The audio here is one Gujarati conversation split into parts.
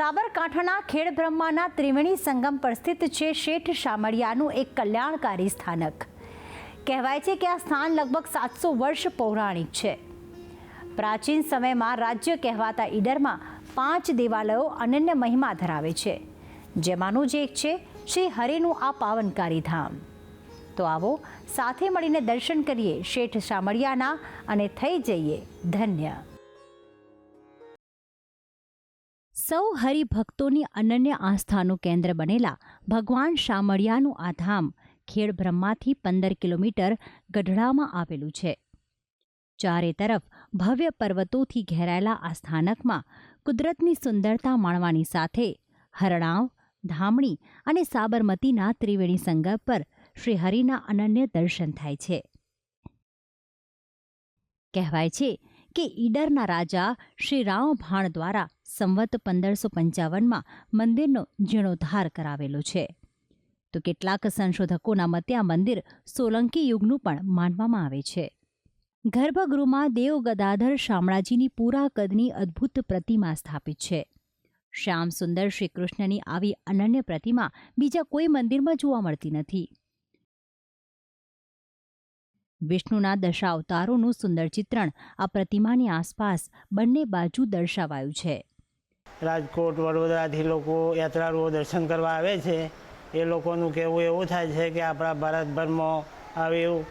સાબરકાંઠાના ખેડબ્રહ્માના ત્રિવેણી સંગમ પર સ્થિત છે શેઠ શામળિયાનું એક કલ્યાણકારી સ્થાનક. કહેવાય છે કે આ સ્થાન લગભગ સાતસો વર્ષ પૌરાણિક છે. પ્રાચીન સમયમાં રાજ્ય કહેવાતા ઈડરમાં પાંચ દેવાલયો અનન્ય મહિમા ધરાવે છે. જેમાંનું જ એક છે શ્રી હરિનું આ પાવનકારી ધામ. તો આવો સાથે મળીને દર્શન કરીએ શેઠ શામળિયાના અને થઈ જઈએ ધન્ય. સૌ હરિભક્તોની અનન્ય આસ્થાનું કેન્દ્ર બનેલા ભગવાન શામળિયાનું આ ધામ ખેડ બ્રહ્માથી પંદર કિલોમીટર ગઢડામાં આવેલું છે. ચારે તરફ ભવ્ય પર્વતોથી ઘેરાયેલા આ સ્થાનકમાં કુદરતની સુંદરતા માણવાની સાથે હરણાવ, ધામણી અને સાબરમતીના ત્રિવેણી સંગમ પર શ્રીહરિના અનન્ય દર્શન થાય છે. કહેવાય છે કે ઈડરના રાજા શ્રી રામ ભાણ દ્વારા સંવત પંદરસો પંચાવનમાં મંદિરનો જીર્ણોદ્ધાર કરાવેલો છે. તો કેટલાક સંશોધકોના મતે આ મંદિર સોલંકી યુગનું પણ માનવામાં આવે છે. ગર્ભગૃહમાં દેવ ગદાધર શામળાજીની પૂરા કદની અદ્ભુત પ્રતિમા સ્થાપિત છે. શ્યામ સુંદર શ્રી કૃષ્ણની આવી અનન્ય પ્રતિમા બીજા કોઈ મંદિરમાં જોવા મળતી નથી. વિષ્ણુના દશા અવતારોનું સુંદર ચિત્રણ આ પ્રતિમાની આસપાસ બંને બાજુ દર્શાવાયું છે. રાજકોટ, વડોદરાથી લોકો યાત્રાળુઓ દર્શન કરવા આવે છે. એ લોકોનું કહેવું એવું થાય છે કે આપણા ભારતભરમાં આવ્યું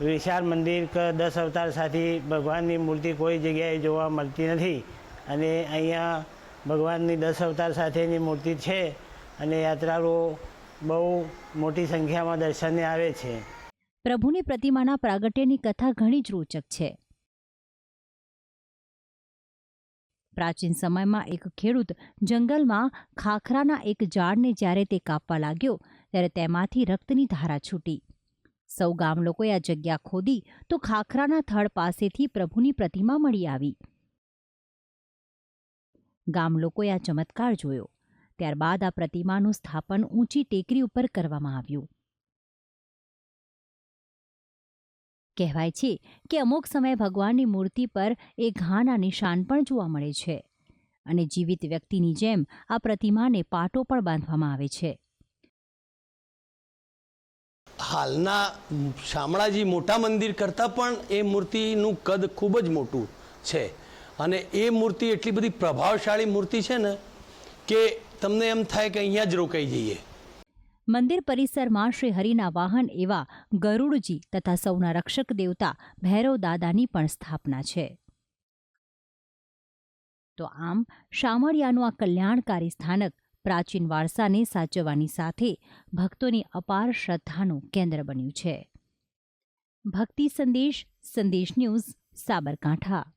વિશાળ મંદિર દસ અવતાર સાથે ભગવાનની મૂર્તિ કોઈ જગ્યાએ જોવા મળતી નથી. અને અહીંયા ભગવાનની દસ અવતાર સાથેની મૂર્તિ છે અને યાત્રાળુઓ બહુ મોટી સંખ્યામાં દર્શને આવે છે. પ્રભુની પ્રતિમાના પ્રાગટ્યની કથા ઘણી જ રોચક છે. પ્રાચીન સમયમાં એક ખેડૂત જંગલમાં ખાખરાના એક ઝાડને જ્યારે તે કાપવા લાગ્યો, ત્યારે તેમાંથી રક્તની ધારા છૂટી. સૌ ગામ લોકોએ આ જગ્યા ખોદી તો ખાખરાના થડ પાસેથી પ્રભુની પ્રતિમા મળી આવી. ગામ લોકોએ આ ચમત્કાર જોયો. ત્યારબાદ આ પ્રતિમાનું સ્થાપન ઊંચી ટેકરી ઉપર કરવામાં આવ્યું. કહેવાય છે કે અમુક સમયે ભગવાનની મૂર્તિ પર એ ઘાના નિશાન પણ જોવા મળે છે. અને જીવિત વ્યક્તિની જેમ આ પ્રતિમાને પાટો પણ બાંધવામાં આવે છે. હાલના શામળાજી મોટા મંદિર કરતાં પણ એ મૂર્તિનું કદ ખૂબ જ મોટું છે. અને એ મૂર્તિ એટલી બધી પ્રભાવશાળી મૂર્તિ છે ને કે તમને એમ થાય કે અહીંયા જ રોકાઈ જઈએ. મંદિર પરિસરમાં શ્રી હરિના વાહન એવા ગરુડજી તથા સૌના રક્ષક દેવતા ભૈરવ દાદાની પણ સ્થાપના છે. તો આમ શામળિયાનું આ કલ્યાણકારી સ્થાનક પ્રાચીન વારસાને સાચવવાની સાથે ભક્તોની અપાર શ્રદ્ધાનું કેન્દ્ર બન્યું છે. ભક્તિ સંદેશ સંદેશ ન્યૂઝ, સાબરકાંઠા.